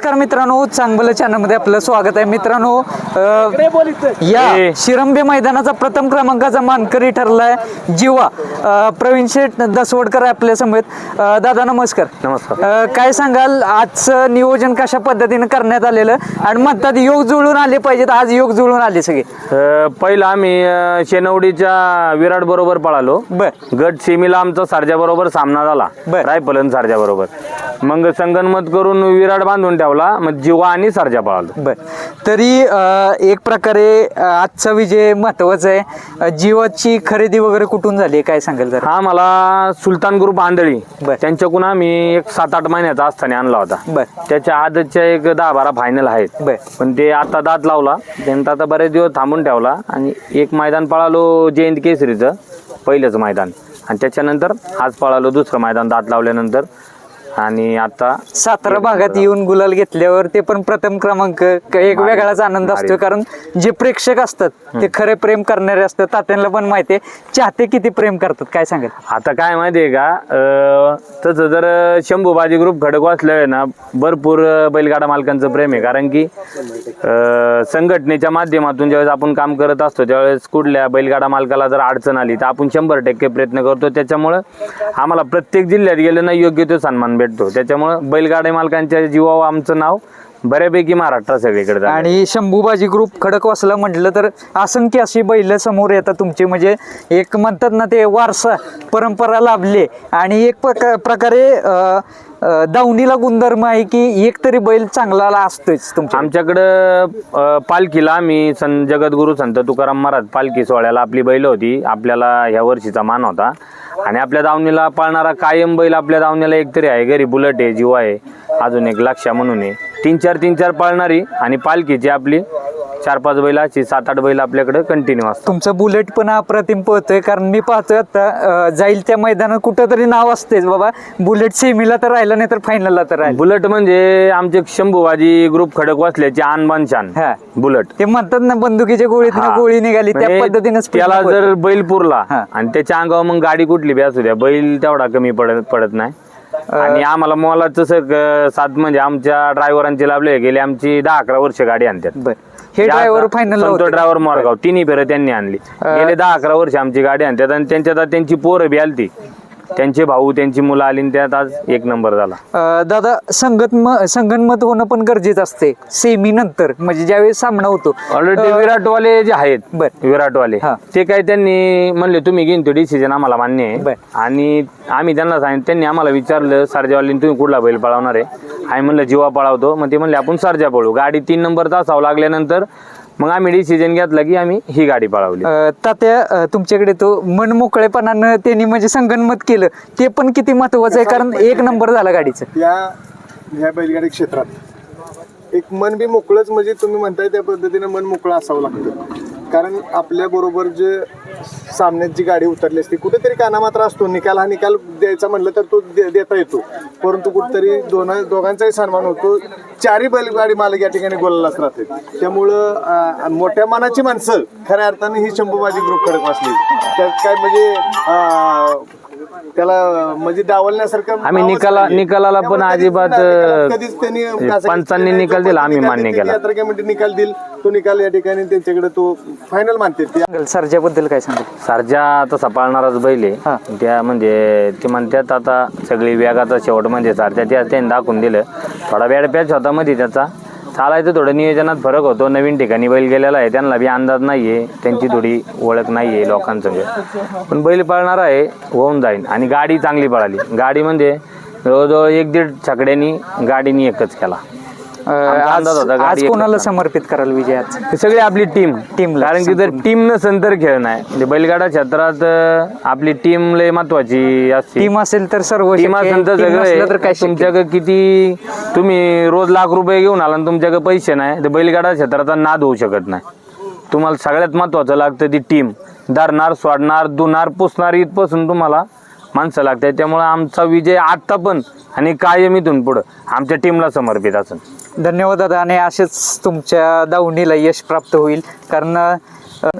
नमस्कार मित्रांनो चांगलं चॅनलमध्ये आपलं स्वागत आहे. मित्रांनो या शिरंबे मैदानाचा प्रथम क्रमांकाचा मानकरी ठरलाय जीवा. अ, प्रवीण शेठ दसवडकर आहे आपल्या समेत अ, दादा नमस्कार. नमस्कार. काय सांगाल? आजचं नियोजन कशा पद्धतीने करण्यात आलेलं? आणि म्हणतात योग जुळून आले पाहिजेत आज योग जुळून आले सगळे. अ, पहिलं आम्ही अ, शेनवडीच्या विराट बरोबर पळालो. बर. गट सेमीला आमचा सारजा बरोबर सामना झाला. बर. रायफलन सारजा बरोबर मग संगनमत करून विराट बांधून ठेवला मग जीवा आणि सारजा पळालो बर. तरी अ, एक प्रकारे अ, आजचा विजय महत्त्वाचा आहे. अ, जीवाची खरेदी वगैरे कुठून झाली? काय सांगाल जरा? हा मला सुलतान ग्रुप आंधळी बर. त्यांच्याकडून आम्ही एक सात आठ महिन्याचा असताना आणला होता. बर. त्याच्या आदतच्या एक दहा बारा फायनल आहेत. बर. पण ते आता दात लावला. त्यांचा आता बरेच दिवस थांबून ठेवला. आणि एक मैदान पळालो जयंत केसरीचं पहिलंच मैदान. आणि त्याच्यानंतर आज पळालो दुसरं मैदान दात लावल्यानंतर. आणि आता सातारा भागात येऊन गुलाल घेतल्यावर ते पण प्रथम क्रमांक क- एक वेगळाच आनंद असतो कारण जे प्रेक्षक असतात ते खरे प्रेम करणारे असतात तात्यांना पण माहिती आहे. चाहते किती प्रेम करतात काय सांगेल? आता काय माहितीये का अं, तसं जर शंभूबाजी ग्रुप खडक वाचलं ना भरपूर अं, बैलगाडा मालकांचं प्रेम आहे. कारण की अं, संघटनेच्या माध्यमातून ज्यावेळेस आपण काम करत असतो त्यावेळेस कुठल्या बैलगाडा मालकाला जर अडचण आली तर आपण शंभर टक्के प्रयत्न करतो. त्याच्यामुळं आम्हाला प्रत्येक जिल्ह्यात गेलं ना योग्य तो सन्मान भेटतो. त्याच्यामुळं बैलगाडा मालकांच्या जीवावर आमचं नाव बऱ्यापैकी महाराष्ट्रात सगळीकडे. आणि शंभूबाजी ग्रुप खडकवासला म्हटलं तर असंख्य अशी बैल समोर येतात तुमचे म्हणजे एक म्हणतात ना ते वारसा परंपरा लाभले. आणि एक प्रका- प्रकारे अं, अं, दावणीला गुणधर्म आहे की एक तरी बैल चांगला असतोच तुमच्या आमच्याकडं अ, पालखीला आम्ही सं जगद्गुरु संत तुकाराम महाराज पालखी सोहळ्याला आपली बैल होती. आपल्याला ह्या वर्षीचा मान होता. आणि आपल्या दावणीला पाळणारा कायम बैल आपल्या दावणीला एकतरी आहे. घरी बुलट आहे जीवा आहे. अजून एक लक्षा म्हणून आहे. तीन चार तीन चार पाळणारी आणि पालखीची आपली चार पाच बैल अशी सात आठ बैल आपल्याकडे कंटिन्यू असतात. तुमचं बुलेट पण अप्रतिम पळतोय कारण मी पाहतोय आता अं, जाईल त्या मैदानात कुठं तरी नाव असतेच बाबा. बुलेट सेमीला तर राहिलं नाही तर फायनलला तर राहिलं. बुलट म्हणजे आमचे शंभूबाजी ग्रुप खडक वाचल्याची आणबान शान. हा. बुलट. ते म्हणतात ना बंदुकीच्या गोळीत हा. गोळी निघाली त्या म्हणजे पद्धतीने त्याला जर बैल पुरला हा. आणि त्याच्या अंगावर मग गाडी कुठली बी असू द्या बैल तेवढा कमी पडत पडत नाही. आणि आम्हाला मोलाच सात म्हणजे आमच्या ड्रायव्हरांचे लाभले. गेले आमची दहा अकरा वर्ष गाडी आणतात हे ड्रायव्हर फायनल ड्रायव्हर मोरगाव तिन्ही फेरं त्यांनी आणली. गेले दहा अकरा वर्ष आमची गाडी आणतात आणि त्यांच्यात त्यांची पोरं बी आलती. त्यांचे भाऊ त्यांची मुलं आली आणि त्यात आज एक नंबर झाला. दादा संगतम संगनमत होणं पण गरजेचं असते. सेमी नंतर म्हणजे ज्यावेळेस सामना होतो. ऑलरेडी विराटवाले जे आहेत बर. विराटवाले हा. ते काय त्यांनी म्हणले तुम्ही घेऊन तो डिसिजन आम्हाला मान्य बर. आहे आणि आम्ही त्यांना सांगितलं त्यांनी आम्हाला विचारलं सारजावालीने तुम्ही कुठला बैल पळवणार आहे? आम्ही म्हणलं जीवा पळवतो. मग ते म्हणले आपण सारजा पळू गाडी तीन नंबर तासावं लागल्यानंतर मग आम्ही डिसिजन घेतला की आम्ही ही गाडी पळवली. तात्या तुमच्याकडे तो मन मोकळेपणानं त्यांनी म्हणजे संगनमत केलं ते पण किती महत्वाचं आहे? कारण एक नंबर झाला गाडीचं. या ह्या बैलगाडी क्षेत्रात एक मन बी मोकळंच म्हणजे तुम्ही म्हणताय त्या पद्धतीने मन मोकळं असावं लागतं. कारण आपल्या बरोबर जे सामन्यात जी गाडी उतरली असते कुठेतरी कानामात्र असतो. निकाल हा निकाल द्यायचा म्हणलं तर तो दे- देता येतो. परंतु कुठेतरी दोन दोघांचाही सन्मान होतो. चारही बैलगाडी मालक या ठिकाणी गोलालाच राहते त्यामुळं मोठ्या मनाची माणसं खऱ्या अर्थाने ही शंभूबाजी ग्रुप खडक वाचली त्यात काय म्हणजे त्याला म्हणजे डावलण्यासारखं आम्ही निकाला-. निकालाला पण अजिबात, कधीच त्यांनी पंचांनी. निकाल दिला, आम्ही मान्य केला. यात्रा कमिटी निकाल देईल तो निकाल या ठिकाणी त्यांच्याकडे तो फायनल मानते सरजाबद्दल काय सांगाल सारजा तसा पाळणाराच बैल हा. आहे त्या म्हणजे ते म्हणतात आता सगळी वेगाचा शेवट म्हणजे सारजा त्या त्यांनी दाखवून दिलं थोडा वेळ पॅच होता मध्ये त्याचा चालायचं थोडं नियोजनात फरक होतो. नवीन ठिकाणी बैल गेलेला आहे त्यांना बी अंदाज नाही आहे त्यांची थोडी ओळख नाही आहे लोकांसंग. पण बैल पळणार आहे होऊन जाईल. आणि गाडी चांगली पळाली. गाडी म्हणजे जवळजवळ एक दीड छकड्यांनी गाडीनी एकच केला. आमचा आज अंदाज होता गाडी आज एकच कोणाला. समर्पित कराल विजय आज? हे सगळी आपली टीम. Team ला कारण की जर टीम नसेल तर खेळ नाही म्हणजे बैलगाडा क्षेत्रात अं, आपली टीम लय महत्वाची असते. टीम असेल तर सर्व टीम शक्य आहे. असेल तर Team सगळं नसलं तर काय. शक्य तुमच्याकडे किती तुम्ही रोज लाख रुपये घेऊन आला आणि तुमच्याकडे पैसे नाही तर बैलगाडा क्षेत्राचा नाद होऊ शकत नाही. तुम्हाला सगळ्यात महत्वाचं लागतं ती टीम. धरणार सोडणार धुणार पुसणार इथपासून तुम्हाला माणसं लागतात. त्यामुळे आमचा विजय आत्ता पण आणि कायम इथून पुढं आमच्या टीमला समर्पित असेल. धन्यवाद दादा आणि असेच तुमच्या दावणीला यश प्राप्त होईल. कारण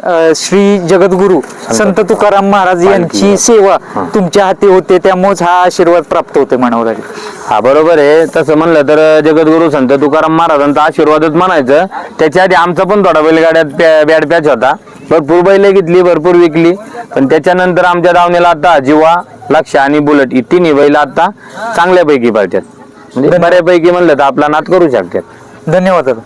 अ, श्री जगद्गुरु संत तुकाराम महाराज यांची सेवा तुमच्या हाती होते त्यामुळेच हा आशीर्वाद प्राप्त होते म्हणावं लागेल. हा बरोबर आहे. तसं म्हणलं तर जगद्गुरु संत तुकाराम महाराजांचा आशीर्वादच म्हणायचं. त्याच्या आधी आमचा पण थोडा बैलगाड्यात बॅड पॅच होता. भरपूर बैल घेतली भरपूर विकली. पण त्याच्यानंतर आमच्या दावणीला आता जिवा लक्ष आणि बुलेट ही तिन्ही बैल आता चांगल्यापैकी पाहिजेत म्हणजे बऱ्यापैकी म्हणलं तर आपला नाद करू शकतात. धन्यवाद दादा.